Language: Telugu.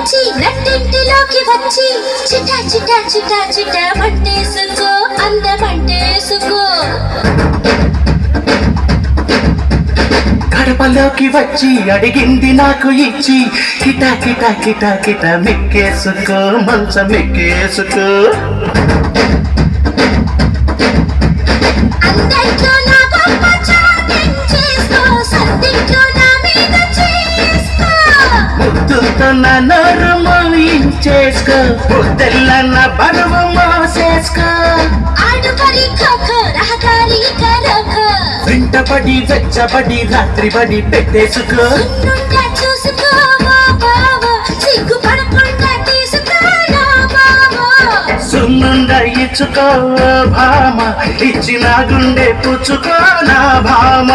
వచ్చి నట్టింటిలోకి వచ్చి చిటా చిటా చిటా చిటా పట్టేసుకో అందమంటేసుకో కడపలోకి వచ్చి అడిగింది నాకు ఇచ్చి కిటా కిటా కిటా కిటా మెక్కేసుకో మంచం మెక్కేసుకో ముద్దుతో నా నోరు మోయించేసుకో ముద్దెల్ల నా బరువు మోసేసుకో ఆడుపడి ఖోఖో రహకారి కరోఖో. వెంటబడి వెచ్చబడి రాత్రి బడి పెట్టేసుకో. సున్నుండా చూసుకో మా బావ సిగ్గుపడకుండా తీసుకో నా బావ. సున్నుండ ఇచ్చుకో భామ ఇచ్చిన గుండె పుచ్చుకో నా భామ.